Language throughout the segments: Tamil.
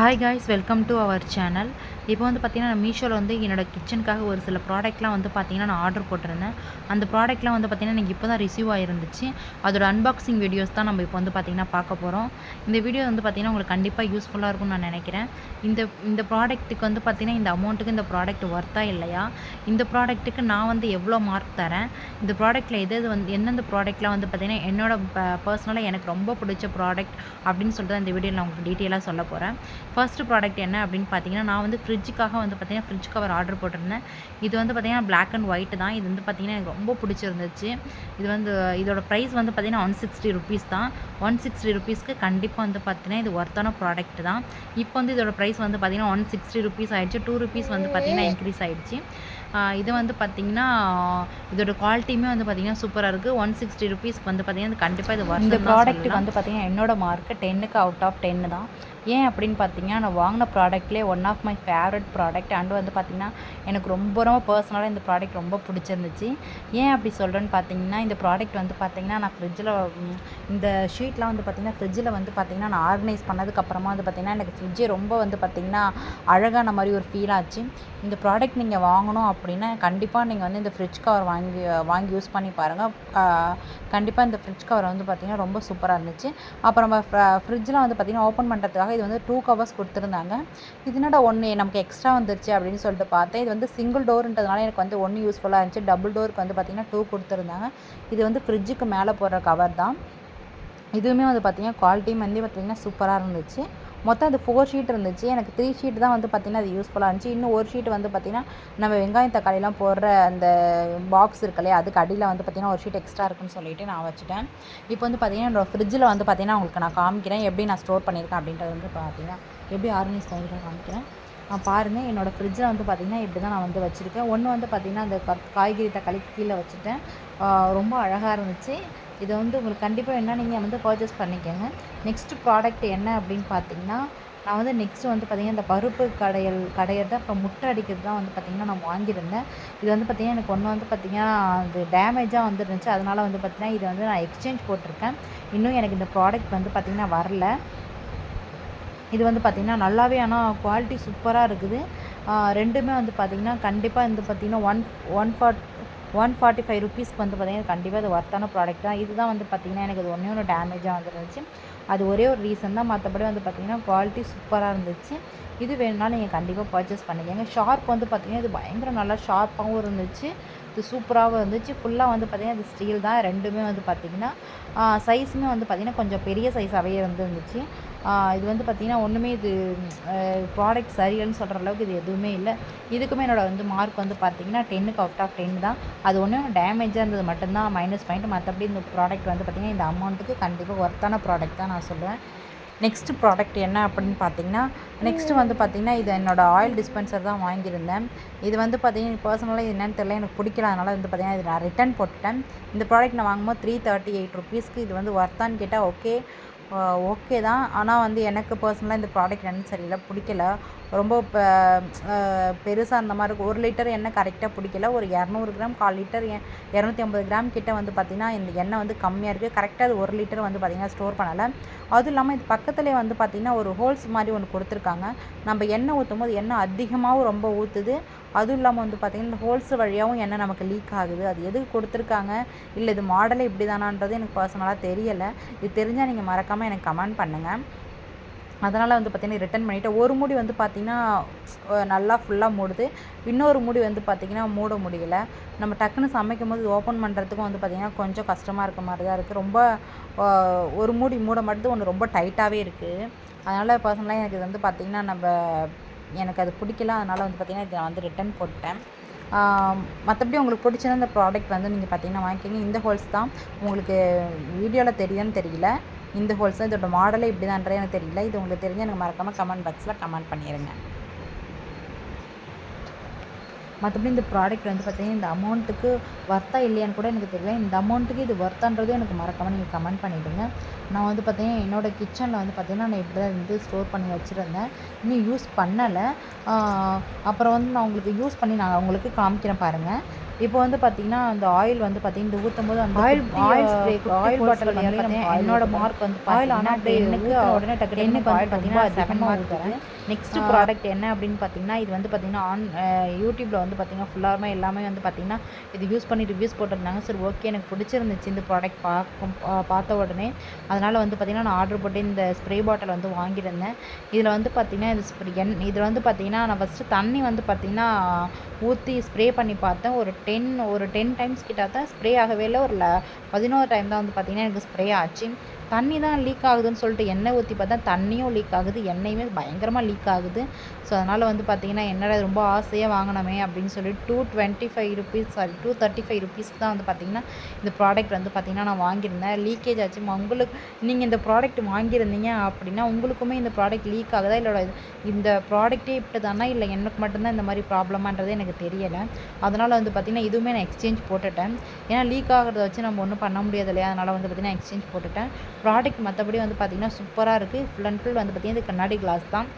Hi guys welcome to our channel இப்போ வந்து பார்த்திங்கன்னா நான் மீஷோவில் வந்து என்னோட கிச்சனுக்காக ஒரு சில ப்ராடக்ட்லாம் வந்து பார்த்திங்கன்னா நான் ஆர்டர் போட்டிருந்தேன். அந்த ப்ராடக்ட்லாம் வந்து பார்த்திங்கன்னா எனக்கு இப்போ தான் ரிசீவ் ஆகிருந்துச்சு அதோட அன்பாக்சிங் வீடியோஸ் தான் நம்ம இப்போ வந்து பார்த்திங்கன்னா பார்க்க போகிறோம் இந்த வீடியோ வந்து பார்த்திங்கன்னா உங்களுக்கு கண்டிப்பாக யூஸ்ஃபுல்லாக இருக்கும்னு நான் நினைக்கிறேன். இந்த இந்த ப்ராடக்ட்டுக்கு வந்து பார்த்தீங்கன்னா இந்த அமௌண்ட்டுக்கு இந்த ப்ராடக்ட் ஒர்த்தா இல்லையா? இந்த ப்ராடக்ட்டுக்கு நான் வந்து எவ்வளோ மார்க் தரேன்? இந்த ப்ராடக்ட்டில் எது எது வந்து எந்தெந்த ப்ராடக்ட்லாம் வந்து பார்த்திங்கன்னா என்னோட பர்சனலாக எனக்கு ரொம்ப பிடிச்ச ப்ராடக்ட் அப்படின்னு சொல்லிட்டு இந்த வீடியோ நான் உங்களுக்கு டீட்டெயிலாக சொல்ல போகிறேன் ஃபர்ஸ்ட் ப்ராடக்ட் என்ன அப்படின்னு பார்த்தீங்கன்னா நான் வந்து ஃப்ரிட்ஜுக்காக வந்து பார்த்தீங்கன்னா ஃப்ரிட்ஜ் கவர் ஆர்டர் போட்டிருந்தேன் இது வந்து பார்த்தீங்கன்னா பிளாக் அண்ட் ஒயிட் தான் இது வந்து பார்த்தீங்கன்னா எனக்கு ரொம்ப பிடிச்சிருந்துச்சு இது வந்து இதோட ப்ரைஸ் வந்து பார்த்தீங்கன்னா ஒன் சிக்ஸ்டி ருபீஸ் தான் ஒன் சிக்ஸ்டி ருபீஸ்க்கு கண்டிப்பாக வந்து பார்த்தீங்கன்னா இது ஒர்த்தான ப்ராடக்ட் தான் இப்போ வந்து இதோட ப்ரைஸ் வந்து பார்த்தீங்கன்னா ஒன் சிக்ஸ்டி ருபீஸ் ஆயிடுச்சு டூ ருபீஸ் வந்து பார்த்தீங்கன்னா இன்க்ரீஸ் ஆயிடுச்சு ஆஹ் இது வந்து பார்த்தீங்கன்னா இதோட குவாலிட்டியுமே வந்து பார்த்தீங்கன்னா சூப்பராக இருக்குது ஒன் சிக்ஸ்டி ருபீஸ்க்கு வந்து பார்த்தீங்கன்னா இது கண்டிப்பாக இது இந்த ப்ராடக்ட்டுக்கு வந்து பார்த்தீங்கன்னா என்னோட மார்க்கு டென்னுக்கு அவுட் ஆஃப் டென்னு தான் ஏன் அப்படின்னு பார்த்தீங்கன்னா நான் வாங்கின ப்ராடக்ட்லேயே one of my favourite product and வந்து பார்த்தீங்கன்னா எனக்கு ரொம்ப ரொம்ப பர்சனலாக இந்த ப்ராடக்ட் ரொம்ப பிடிச்சிருந்துச்சு. ஏன் அப்படி சொல்கிறேன்னு பார்த்தீங்கன்னா இந்த ப்ராடக்ட் வந்து பார்த்தீங்கன்னா நான் ஃப்ரிட்ஜில் இந்த ஷீட்லாம் வந்து பார்த்தீங்கன்னா ஃப்ரிட்ஜில் வந்து பார்த்தீங்கன்னா நான் ஆர்கனைஸ் பண்ணதுக்கப்புறமா வந்து பார்த்தீங்கன்னா எனக்கு ஃப்ரிட்ஜே ரொம்ப வந்து பார்த்தீங்கன்னா அழகான மாதிரி ஒரு ஃபீல் ஆச்சு. இந்த ப்ராடக்ட் நீங்கள் வாங்கணும் அப்படின்னா கண்டிப்பாக நீங்கள் வந்து இந்த ஃப்ரிட்ஜ் கவர் வாங்கி வாங்கி யூஸ் பண்ணி பாருங்கள் கண்டிப்பாக இந்த ஃப்ரிட்ஜ் கவர் வந்து பார்த்திங்கன்னா ரொம்ப சூப்பராக இருந்துச்சு. அப்புறம் ஃப்ரிட்ஜில் வந்து பார்த்திங்கன்னா ஓப்பன் பண்ணுறதுக்காக இது வந்து டூ கவர்ஸ் கொடுத்துருந்தாங்க. இது என்னடா ஒன்று நமக்கு எக்ஸ்ட்ரா வந்துருச்சு அப்படின்னு சொல்லிட்டு பார்த்தேன். இது வந்து சிங்கிள் டோர்ன்றதுனால எனக்கு வந்து ஒன்று யூஸ்ஃபுல்லாக இருந்துச்சு. டபுள் டோருக்கு வந்து பார்த்திங்கன்னா டூ கொடுத்துருந்தாங்க. இது வந்து ஃப்ரிட்ஜுக்கு மேலே போடுற கவர் தான். இதுவுமே வந்து பார்த்திங்கன்னா குவாலிட்டியும் வந்து பார்த்திங்கன்னா சூப்பராக இருந்துச்சு. மொத்தம் அது ஃபோர் ஷீட் இருந்துச்சு. எனக்கு த்ரீ ஷீட் தான் வந்து பார்த்திங்கன்னா அது யூஸ்ஃபுல்லாக இருந்துச்சு. இன்னும் ஒரு ஷீட் வந்து பார்த்திங்கன்னா நம்ம வெங்காயம் தக்காளிலாம் போடுற அந்த பாக்ஸ் இருக்கு இல்லையா அதுக்கு அடியில் வந்து பார்த்திங்கன்னா ஒரு ஷீட் எக்ஸ்ட்ரா இருக்குன்னு சொல்லிட்டு நான் வச்சுட்டேன். இப்போ வந்து பார்த்திங்கன்னா என்னோடய ஃப்ரிட்ஜில் வந்து பார்த்திங்கன்னா உங்களுக்கு நான் காமிக்கிறேன். எப்படி நான் ஸ்டோர் பண்ணியிருக்கேன் அப்படின்றது வந்து பார்த்தீங்கன்னா எப்படி ஆர்கனைஸ் பண்ணியிருக்கேன் காமிக்கிறேன். நான் பாருங்கள் என்னோடய ஃப்ரிட்ஜில் வந்து பார்த்திங்கன்னா இப்படி தான் நான் வந்து வச்சுருக்கேன். ஒன்று வந்து பார்த்திங்கன்னா அந்த காய்கறி தக்காளி கீழே வச்சுட்டேன். ரொம்ப அழகாக இருந்துச்சு. இது வந்து உங்களுக்கு கண்டிப்பாக என்ன நீங்கள் வந்து பர்ச்சேஸ் பண்ணிக்கோங்க. நெக்ஸ்ட் ப்ராடக்ட் என்ன அப்படின்னு பார்த்தீங்கன்னா நான் வந்து நெக்ஸ்ட் வந்து பார்த்திங்கன்னா இந்த பருப்பு கடையல் கடையிறது அப்புறம் முட்டை அடிக்கிறது தான் வந்து பார்த்திங்கன்னா நான் வாங்கியிருந்தேன். இது வந்து பார்த்திங்கன்னா எனக்கு ஒன்று வந்து பார்த்திங்கன்னா அது டேமேஜாக வந்துருந்துச்சு. அதனால் வந்து பார்த்திங்கன்னா இது வந்து நான் எக்ஸ்சேஞ்ச் போட்டிருக்கேன். இன்னும் எனக்கு இந்த ப்ராடக்ட் வந்து பார்த்திங்கன்னா வரல. இது வந்து பார்த்திங்கன்னா நல்லாவே ஆனால் குவாலிட்டி சூப்பராக இருக்குது. ரெண்டுமே வந்து பார்த்திங்கன்னா கண்டிப்பாக வந்து பார்த்திங்கன்னா one one forty one forty five ருபீஸ்க்கு வந்து பார்த்திங்கன்னா கண்டிப்பாக அது ஒர்த்தான ப்ராடக்ட் தான். இதுதான் வந்து பார்த்திங்கன்னா எனக்கு அது ஒன்றே ஒன்று டேமேஜாக வந்துருந்துச்சு. அது ஒரே ஒரு ரீசன் தான். மற்றபடி வந்து பார்த்திங்கன்னா குவாலிட்டி சூப்பராக இருந்துச்சு. இது வேணும்னாலும் நீங்கள் கண்டிப்பாக பர்ச்சேஸ் பண்ணிக்கோங்க. ஷார்ப் வந்து பார்த்திங்கன்னா இது பயங்கர நல்லா ஷார்ப்பாகவும் இருந்துச்சு. இது சூப்பராகவும் இருந்துச்சு ஃபுல்லாக வந்து பார்த்திங்கன்னா இது ஸ்டீல் தான். ரெண்டுமே வந்து பார்த்திங்கன்னா சைஸுமே வந்து பார்த்திங்கன்னா கொஞ்சம் பெரிய சைஸாகவே வந்து இருந்துச்சு இது வந்து பார்த்திங்கன்னா ஒன்றுமே இது ப்ராடக்ட் சரியில்லைன்னு சொல்கிற அளவுக்கு இது எதுவுமே இல்லை. இதுக்குமே என்னோடய வந்து மார்க் வந்து பார்த்திங்கன்னா டென்னுக்கு அவுட் ஆஃப் டென் தான். அது ஒன்றும் டேமேஜாக இருந்தது மட்டும்தான். மைனஸ் பாயிண்ட் மற்றபடி இந்த ப்ராடக்ட் வந்து பார்த்திங்கன்னா இந்த அமௌண்ட்டுக்கு கண்டிப்பாக ஒர்த்தான ப்ராடக்ட் தான் நான் சொல்லுவேன். நெக்ஸ்ட்டு ப்ராடக்ட் என்ன அப்படின்னு பார்த்தீங்கன்னா நெக்ஸ்ட்டு வந்து பார்த்திங்கன்னா இது என்னோடய ஆயில் டிஸ்பென்சர் தான் வாங்கியிருந்தேன். இது வந்து பார்த்திங்கன்னா பர்சனலாக என்னென்னு தெரியல எனக்கு பிடிக்கல. அதனால் வந்து பார்த்திங்கன்னா இது நான் ரிட்டர்ன் போட்டுட்டேன். இந்த ப்ராடக்ட் நான் வாங்கும்போது த்ரீ தேர்ட்டி எயிட் ருபீஸ்க்கு இது வந்து ஒர்த்தான்னு கேட்டால் ஓகே ஓகே தான். ஆனால் வந்து எனக்கு பர்சனலாக இந்த ப்ராடக்ட் என்னன்னு சரியில்லை பிடிக்கல. ரொம்ப பெருசாக அந்த மாதிரி இருக்கும். ஒரு லிட்டர் எண்ணெய் கரெக்டாக பிடிக்கல. ஒரு இரநூறு கிராம் கால் லிட்டர் இரநூத்தி ஐம்பது கிராம் கிட்ட வந்து பார்த்திங்கன்னா இந்த எண்ணெய் வந்து கம்மியாக இருக்குது கரெக்டாக அது ஒரு லிட்டர் வந்து பார்த்திங்கன்னா ஸ்டோர் பண்ணலை. அதுவும் இல்லாமல் இது பக்கத்துலேயே வந்து பார்த்திங்கன்னா ஒரு ஹோல்ஸ் மாதிரி ஒன்று கொடுத்துருக்காங்க. நம்ம எண்ணெய் ஊற்றும் போது எண்ணெய் அதிகமாகவும் ரொம்ப ஊற்றுது அதுவும் இல்லாமல் வந்து பார்த்திங்கன்னா இந்த ஹோல்ஸ் வழியாகவும் எண்ணெய் நமக்கு லீக் ஆகுது. அது எதுக்கு கொடுத்துருக்காங்க? இல்லை இது மாடலே இப்படி தானான்றது எனக்கு பர்சனலாக தெரியலை. இது தெரிஞ்சால் நீங்கள் மறக்காமல் எனக்கு கமெண்ட் பண்ணுங்கள் அதனால் வந்து பார்த்திங்கன்னா ரிட்டன் பண்ணிவிட்டு ஒரு மூடி வந்து பார்த்திங்கன்னா நல்லா ஃபுல்லாக மூடுது. இன்னொரு மூடி வந்து பார்த்திங்கன்னா மூட முடியல. நம்ம டக்குன்னு சமைக்கும் போது ஓப்பன் பண்ணுறதுக்கும் வந்து பார்த்திங்கன்னா கொஞ்சம் கஷ்டமாக இருக்க மாதிரி தான் இருக்குது ரொம்ப ஒரு மூடி மூட மட்டும் ஒன்று ரொம்ப டைட்டாகவே இருக்குது அதனால் பர்சனலாக எனக்கு இது வந்து பார்த்திங்கன்னா நம்ம எனக்கு அது பிடிக்கல. அதனால் வந்து பார்த்திங்கன்னா இதை நான் வந்து ரிட்டர்ன் போட்டேன் மற்றபடி உங்களுக்கு பிடிச்சிருந்த இந்த ப்ராடக்ட் வந்து நீங்கள் பார்த்தீங்கன்னா வாங்கிக்கிங்க. இந்த ஹோல்ஸ் தான். உங்களுக்கு வீடியோவில் தெரியுதுன்னு தெரியல. இந்த ஹோல்ஸ் தான் இதோட மாடலே இப்படி தான்றது எனக்கு தெரியல. இது உங்களுக்கு தெரிஞ்சு எனக்கு மறக்காமல் கமெண்ட் பாக்ஸில் கமெண்ட் பண்ணிடுங்க மற்றபடி இந்த ப்ராடக்ட் வந்து பார்த்தீங்கன்னா இந்த அமௌண்ட்டுக்கு ஒர்த்தா இல்லையான்னு கூட எனக்கு தெரியல. இந்த அமௌண்ட்டுக்கு இது ஒர்த்தான்றதும் எனக்கு மறக்காமல் நீங்கள் கமெண்ட் பண்ணிவிடுங்க நான் வந்து பார்த்தீங்கன்னா என்னோடய கிச்சனில் வந்து பார்த்திங்கன்னா நான் இப்படி தான் வந்து ஸ்டோர் பண்ணி வச்சுருந்தேன். இன்னும் யூஸ் பண்ணலை. அப்புறம் வந்து நான் உங்களுக்கு யூஸ் பண்ணி நான் உங்களுக்கு காமிக்கிறேன் பாருங்கள் இப்போ வந்து பார்த்தீங்கன்னா அந்த ஆயில் வந்து பார்த்தீங்கன்னா இது ஊற்றும் போது அந்த oil oil spray oil bottle பார்த்தீங்கன்னா என்னோட. மார்க் வந்து பார்த்தீங்கன்னா ஆனால் ஊத்துன உடனே டக்கு வந்து ஆயில் பார்த்தீங்கன்னா செவன் மார்க் நெக்ஸ்ட் ஆ. ப்ராடக்ட் என்ன அப்படின்னு பார்த்தீங்கன்னா இது வந்து பார்த்தீங்கன்னா ஆன் யூடியூப்பில் வந்து பார்த்தீங்கன்னா ஃபுல்லாகவே எல்லாமே வந்து பார்த்தீங்கன்னா இது யூஸ் பண்ணி ரிவ்யூஸ் போட்டிருந்தாங்க. சரி ஓகே எனக்கு பிடிச்சிருந்துச்சு இந்த ப்ராடக்ட் பார்க்கும் பார்த்த உடனே. அதனால் வந்து பார்த்தீங்கன்னா நான் ஆர்டர் போட்டு இந்த ஸ்ப்ரே பாட்டில் வந்து வாங்கியிருந்தேன். இதில் வந்து பார்த்தீங்கன்னா இது ஸ்ப்ரே என் இதில் வந்து பார்த்தீங்கன்னா நான் ஃபஸ்ட்டு தண்ணி வந்து பார்த்தீங்கன்னா ஊற்றி ஸ்ப்ரே பண்ணி பார்த்தேன். ஒரு டென் ஒரு டென் டைம்ஸ் கிட்ட தான் ஸ்ப்ரே ஆகவே இல்லை. ஒரு பதினோரு டைம் தான் வந்து பார்த்திங்கன்னா எனக்கு ஸ்ப்ரே ஆச்சு. தண்ணி தான் லீக் ஆகுதுன்னு சொல்லிட்டு எண்ணெய் ஊற்றி பார்த்தா தண்ணியும் லீக் ஆகுது எண்ணெயுமே பயங்கரமாக லீக் ஆகுது. ஸோ அதனால் வந்து பார்த்திங்கன்னா என்னடா இது ரொம்ப ஆசையாக வாங்கினோமே அப்படின்னு சொல்லி two twenty five rupees sorry two thirty five ருபீஸ்க்கு தான் வந்து பார்த்திங்கன்னா இந்த ப்ராடக்ட் வந்து பார்த்திங்கன்னா நான் வாங்கியிருந்தேன். லீக்கேஜ் ஆச்சு. உங்களுக்கு நீங்கள் இந்த ப்ராடக்ட் வாங்கியிருந்தீங்க அப்படின்னா உங்களுக்குமே இந்த ப்ராடக்ட் லீக் ஆகுதா? இல்லை இந்த ப்ராடக்ட்டே இப்படி தானா இல்லை எனக்கு மட்டும்தான் இந்த மாதிரி ப்ராப்ளமான்றது எனக்கு தெரியலை. அதனால் வந்து பார்த்திங்கன்னா இதுவுமே நான் எக்ஸ்சேஞ்ச் போட்டுட்டேன். ஏன்னா லீக் ஆகிறத வச்சு நம்ம ஒன்றும் பண்ண முடியாது இல்லையா? அதனால் வந்து பார்த்திங்கன்னா எக்ஸ்சேஞ்ச் போட்டுட்டேன். ப்ராடக்ட் மற்றபடி வந்து பார்த்திங்கன்னா சூப்பராக இருக்குது ஃபுல் அண்ட் ஃபுல் வந்து பார்த்திங்கன்னா இது கண்ணாடி கிளாஸ் தான்.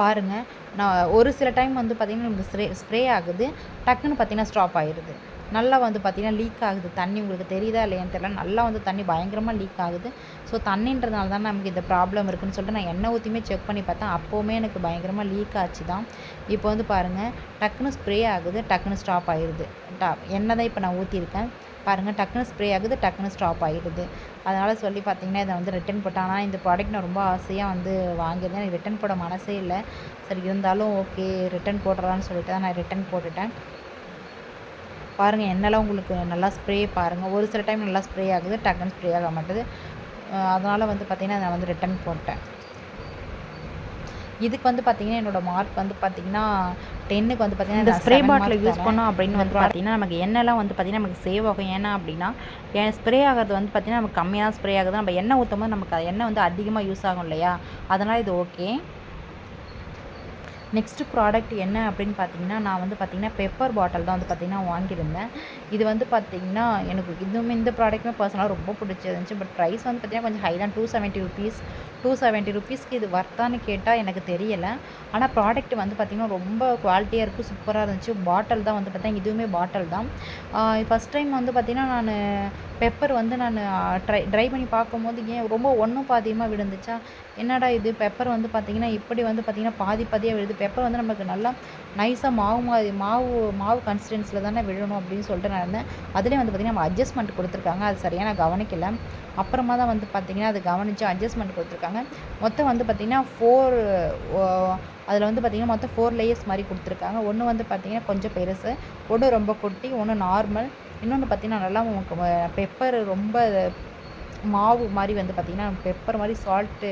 பாருங்கள் நான் ஒரு சில டைம் வந்து பார்த்திங்கன்னா நமக்கு ஸ்ப்ரே ஸ்ப்ரே ஆகுது. டக்குன்னு பார்த்திங்கன்னா ஸ்டாப் ஆயிடுது நல்லா வந்து பார்த்திங்கன்னா லீக் ஆகுது. தண்ணி உங்களுக்கு தெரியுதா இல்லையான்னு தெரியல. நல்லா வந்து தண்ணி பயங்கரமாக லீக் ஆகுது. ஸோ தண்ணின்றதுனால தான் நமக்கு இந்த ப்ராப்ளம் இருக்குன்னு சொல்லிட்டு நான் எண்ணெய் ஊற்றியுமே செக் பண்ணி பார்த்தேன். அப்போவுமே எனக்கு பயங்கரமாக லீக் ஆச்சு தான். இப்போ வந்து பாருங்கள் டக்குன்னு ஸ்ப்ரே ஆகுது. டக்குன்னு ஸ்டாப் ஆயிடுது டா எண்ணெய் தான் இப்போ நான் ஊற்றிருக்கேன் பாருங்கள் டக்குன்னு ஸ்ப்ரே ஆகுது டக்குன்னு ஸ்டாப் ஆகிடுது அதனால் சொல்லி பார்த்தீங்கன்னா இதை வந்து ரிட்டன் போட்டேன் ஆனால் இந்த ப்ராடக்ட் நான் ரொம்ப ஆசையாக வந்து வாங்கியிருந்தேன். எனக்கு ரிட்டன் போட மனசே இல்லை. சரி இருந்தாலும் ஓகே ரிட்டன் போடுறான்னு சொல்லிட்டு தான் நான் ரிட்டன் போட்டுட்டேன். பாருங்கள் என்னெல்லாம் உங்களுக்கு நல்லா ஸ்ப்ரே பாருங்கள் ஒரு சில டைம் நல்லா ஸ்ப்ரே ஆகுது டக்குன்னு ஸ்ப்ரே ஆக மாட்டேது. அதனால் வந்து பார்த்திங்கன்னா நான் வந்து ரிட்டன் போட்டேன். இதுக்கு வந்து பார்த்திங்கன்னா என்னோடய மார்க் வந்து பார்த்திங்கன்னா டென்னுக்கு வந்து பார்த்தீங்கன்னா இந்த ஸ்ப்ரே பாட்டில் யூஸ். பண்ணோம் அப்படின்னு வந்து பார்த்தீங்கன்னா நமக்கு எண்ணெய்லாம் வந்து பார்த்தீங்கன்னா நமக்கு சேவ் ஆகும். ஏன்னா அப்படின்னா ஏன் ஸ்ப்ரே ஆகிறது வந்து பார்த்தீங்கன்னா நமக்கு கம்மியாக ஸ்ப்ரே ஆகுது. நம்ம எண்ணெய் ஊற்றும் போது நமக்கு எண்ணெய் வந்து அதிகமாக யூஸ் ஆகும் இல்லையா? அதனால் இது ஓகே நெக்ஸ்ட்டு ப்ராடக்ட் என்ன அப்படின்னு பார்த்தீங்கன்னா நான் வந்து பார்த்தீங்கன்னா பெப்பர் பாட்டில் தான் வந்து பார்த்தீங்கன்னா வாங்கியிருந்தேன். இது வந்து பார்த்தீங்கன்னா எனக்கு இதுவுமே இந்த ப்ராடக்ட்டுமே பர்சனலாக ரொம்ப பிடிச்சிருந்துச்சு. பட் ப்ரைஸ் வந்து பார்த்தீங்கன்னா கொஞ்சம் ஹை தான். Two seventy rupees two seventy ருபீஸ்க்கு இது வர்த்தான்னு கேட்டால் எனக்கு தெரியலை. ஆனால் ப்ராடக்ட் வந்து பார்த்திங்கன்னா ரொம்ப குவாலிட்டியாக இருக்குது சூப்பராக இருந்துச்சு. பாட்டில் தான் வந்து பார்த்தீங்கன்னா இதுவுமே பாட்டில் தான். ஃபஸ்ட் டைம் வந்து பார்த்திங்கன்னா நான் பெப்பர் வந்து நான் ட்ரை ட்ரை பண்ணி பார்க்கும்போது ஏன் ரொம்ப ஒன்றும் பாதியமாக விழுந்துச்சா? என்னடா இது? பெப்பர் வந்து பார்த்திங்கன்னா இப்படி வந்து பார்த்திங்கன்னா பாதி பாதியாக விழுது. பெப்பர் வந்து நமக்கு நல்லா நைஸாக மாவு மாதிரி மாவு மாவு கன்சிஸ்டன்சியில் தானே விழணும் அப்படின்னு சொல்லிட்டு நான் இருந்தேன். அதுலேயும் வந்து பார்த்திங்கன்னா நம்ம அட்ஜஸ்ட்மெண்ட் கொடுத்துருக்காங்க. அது சரியாக நான் கவனிக்கல. அப்புறமா தான் வந்து பார்த்திங்கன்னா அது கவனித்து அட்ஜஸ்ட்மெண்ட் கொடுத்துருக்காங்க. மொத்தம் வந்து பார்த்திங்கன்னா ஃபோர் அதில் வந்து பார்த்திங்கன்னா மொத்தம் ஃபோர் லேயர்ஸ் மாதிரி கொடுத்துருக்காங்க. ஒன்று வந்து பார்த்திங்கன்னா கொஞ்சம் பெருசு. ஒன்று ரொம்ப குட்டி ஒன்று நார்மல் இன்னொன்று பார்த்தீங்கன்னா நல்லா பெப்பர் ரொம்ப மாவு மாதிரி வந்து பார்த்திங்கன்னா பெப்பர் மாதிரி சால்ட்டு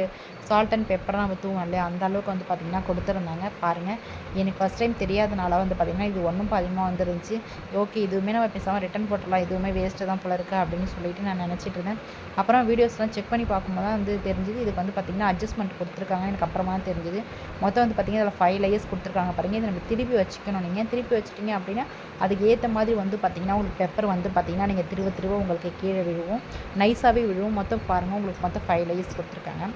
சால்ட் அண்ட் பெப்பர்லாம் நம்ம தூங்கும் இல்லையா? அந்த அளவுக்கு வந்து பார்த்திங்கன்னா கொடுத்துருந்தாங்க. பாருங்கள் எனக்கு ஃபஸ்ட் டைம் தெரியாதனால வந்து பார்த்திங்கன்னா இது ஒன்றும் அதிகமாக வந்துருந்துச்சு. ஓகே இதுவுமே நம்ம பேசாமல் ரிட்டன் போட்டுடலாம். இதுவுமே வேஸ்ட்டு தான் போல இருக்குது அப்படின்னு சொல்லிட்டு நான் நினச்சிட்டு இருந்தேன். அப்புறம் வீடியோஸ்லாம் செக் பண்ணி பார்க்கும்போது தான் வந்து தெரிஞ்சுது. இதுக்கு வந்து பார்த்திங்கன்னா அட்ஜஸ்ட்மெண்ட் கொடுத்துருக்காங்க. எனக்கு அப்புறமா தான் தெரிஞ்சுது. மொத்தம் வந்து பார்த்திங்கன்னா அதில் ஃபைவ் லேயர்ஸ் கொடுத்துருக்காங்க பாருங்கள் இதை நம்ம திருப்பி வச்சுக்கணும். நீங்கள் திருப்பி வச்சுட்டிங்க அப்படின்னா அதுக்கு ஏற்ற மாதிரி வந்து பார்த்திங்கன்னா உங்களுக்கு பெப்பர் வந்து பார்த்திங்கன்னா நீங்கள் திருவ திருவ உங்களுக்கு கீழே விழுவும். நைஸாகவே விழுவும். மொத்தம் பாருங்கள் உங்களுக்கு மொத்தம் ஃபைவ் லேயர்ஸ் கொடுத்துருக்காங்க.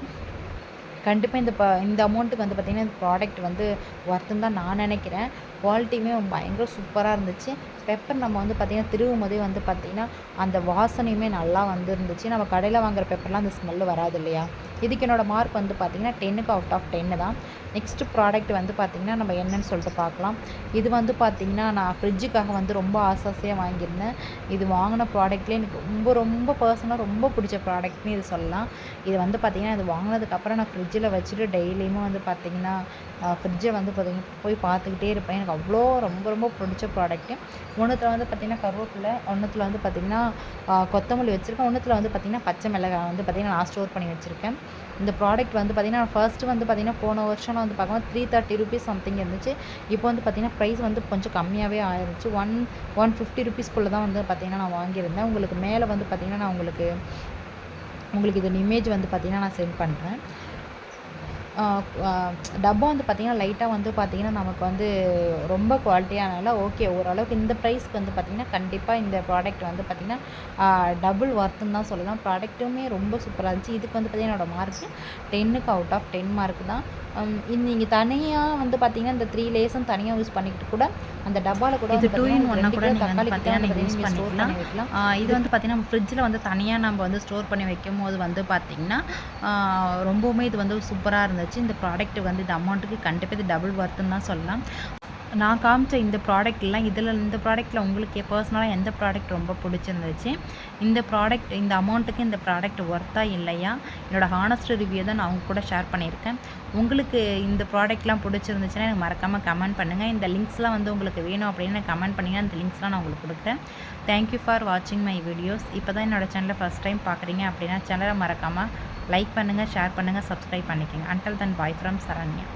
கண்டிப்பாக இந்த ப இந்த அமௌண்ட்டுக்கு வந்து பார்த்திங்கன்னா இந்த ப்ராடக்ட் வந்து ஒர்த்துன்னு தான் நான் நினைக்கிறேன். குவாலிட்டியுமே பயங்கர சூப்பராக இருந்துச்சு. பெப்பர் நம்ம வந்து பார்த்திங்கன்னா திருவும் போதே வந்து பார்த்திங்கன்னா அந்த வாசனையுமே நல்லா வந்து இருந்துச்சு நம்ம கடையில் வாங்குகிற பெப்பர்லாம் அந்த ஸ்மெல்லு வராது இல்லையா? இதுக்கு என்னோடய மார்க் வந்து பார்த்திங்கன்னா டென்னுக்கு அவுட் ஆஃப் டென்னு தான். நெக்ஸ்ட் ப்ராடக்ட் வந்து பார்த்திங்கன்னா நம்ம என்னன்னு சொல்லிட்டு பார்க்கலாம் இது வந்து பார்த்திங்கன்னா நான் ஃப்ரிட்ஜுக்காக வந்து ரொம்ப ஆசாசையாக வாங்கியிருந்தேன். இது வாங்கின ப்ராடக்ட்லேயே எனக்கு ரொம்ப ரொம்ப பர்சனலாக ரொம்ப பிடிச்ச ப்ராடக்ட்னு இது சொல்லலாம். இது வந்து பார்த்திங்கன்னா இது வாங்கினதுக்கப்புறம் நான் ஃப்ரிட்ஜில் வச்சுட்டு டெய்லியுமே வந்து பார்த்திங்கன்னா ஃப்ரிட்ஜை வந்து பார்த்திங்கன்னா போய் பார்த்துக்கிட்டே இருப்பேன். எனக்கு அவ்வளோ ரொம்ப ரொம்ப பிடிச்ச ப்ராடக்ட்டு ஒன்றுத்தில் வந்து பார்த்திங்கன்னா கருவேப்பிலை ஒன்றுத்தில் வந்து பார்த்திங்கன்னா கொத்தமல்லி வச்சுருக்கேன். ஒன்றுத்தில் வந்து பார்த்திங்கன்னா பச்சை மிளகாய் வந்து பார்த்திங்கன்னா நான் ஸ்டோர் பண்ணி வச்சுருக்கேன். இந்த ப்ராடக்ட் வந்து பார்த்திங்கன்னா ஃபர்ஸ்ட்டு வந்து பார்த்திங்கன்னா போன வருஷம்லாம் வந்து பார்க்கும்போது த்ரீ தேர்ட்டி ருபீஸ் சம்திங் இருந்துச்சு. இப்போ வந்து பார்த்திங்கன்னா ப்ரைஸ் வந்து கொஞ்சம் கம்மியாகவே ஆயிருச்சு ஒன் ஒன் ஃபிஃப்டி ருபீஸ்க்குள்ளே தான் வந்து பார்த்திங்கன்னா நான் வாங்கியிருந்தேன். உங்களுக்கு மேலே வந்து பார்த்திங்கன்னா நான் உங்களுக்கு உங்களுக்கு இதோட இமேஜ் வந்து பார்த்திங்கன்னா நான் சென்ட் பண்ணுறேன் டப்பா வந்து பார்த்திங்கன்னா லைட்டாக வந்து பார்த்திங்கன்னா நமக்கு வந்து ரொம்ப குவாலிட்டியானால ஓகே ஓரளவுக்கு இந்த ப்ரைஸ்க்கு வந்து பார்த்திங்கன்னா கண்டிப்பாக இந்த ப்ராடக்ட் வந்து பார்த்திங்கன்னா டபுள் ஒர்த்துன்னு தான் சொல்லலாம். ப்ராடக்ட்டுமே ரொம்ப சூப்பராக இருந்துச்சு. இதுக்கு வந்து பார்த்திங்கன்னா என்னோடய மார்க்கு டென்னுக்கு அவுட் ஆஃப் டென் மார்க் தான். நீங்கள் தனியாக வந்து பார்த்தீங்கன்னா இந்த த்ரீ லேஸும் தனியாக யூஸ் பண்ணிக்கிட்டு கூட அந்த டப்பாவில் கூட இது டூ இன் ஒன்னாக கூட நீங்கள் வந்து பார்த்தீங்கன்னா நீங்கள் யூஸ் பண்ணிக்கலாம். இது வந்து பார்த்தீங்கன்னா நம்ம ஃப்ரிட்ஜில் வந்து தனியாக நம்ம வந்து ஸ்டோர் பண்ணி வைக்கும் போது வந்து பார்த்திங்கன்னா ரொம்பவுமே இது வந்து சூப்பராக இருந்துச்சு. இந்த ப்ராடக்ட் வந்து இந்த அமௌண்ட்டுக்கு கண்டிப்பாக இது டபுள் ஒர்த்துன்னு தான் சொல்லலாம். நான் காமிச்ச இந்த ப்ராடக்ட்லாம் இதில் இந்த ப்ராடக்ட்டில் உங்களுக்கு பர்சனலாக எந்த ப்ராடக்ட் ரொம்ப பிடிச்சிருந்துச்சு? இந்த ப்ராடக்ட் இந்த அமௌண்ட்டுக்கு இந்த ப்ராடக்ட் ஒர்த்தா இல்லையா? என்னோடய ஹானஸ்ட் ரிவ்யூ தான் நான் உங்க கூட ஷேர் பண்ணியிருக்கேன். உங்களுக்கு இந்த ப்ராடக்ட்லாம் பிடிச்சிருந்துச்சுன்னா எனக்கு மறக்காமல் கமெண்ட் பண்ணுங்கள் இந்த லிங்க்ஸ்லாம் வந்து உங்களுக்கு வேணும் அப்படின்னு கமெண்ட் பண்ணிங்கன்னா அந்த லிங்க்ஸ்லாம் நான் உங்களுக்கு கொடுக்குறேன். தேங்க்யூ ஃபார் வாட்சிங் மை வீடியோஸ் இப்போ தான் என்னோடய சேனலை ஃபஸ்ட் டைம் பார்க்குறீங்க அப்படின்னா சேனலை மறக்காமல் லைக் பண்ணுங்கள் ஷேர் பண்ணுங்கள் சப்ஸ்கிரைப் பண்ணிக்கோங்க. Until then bye from Saranya.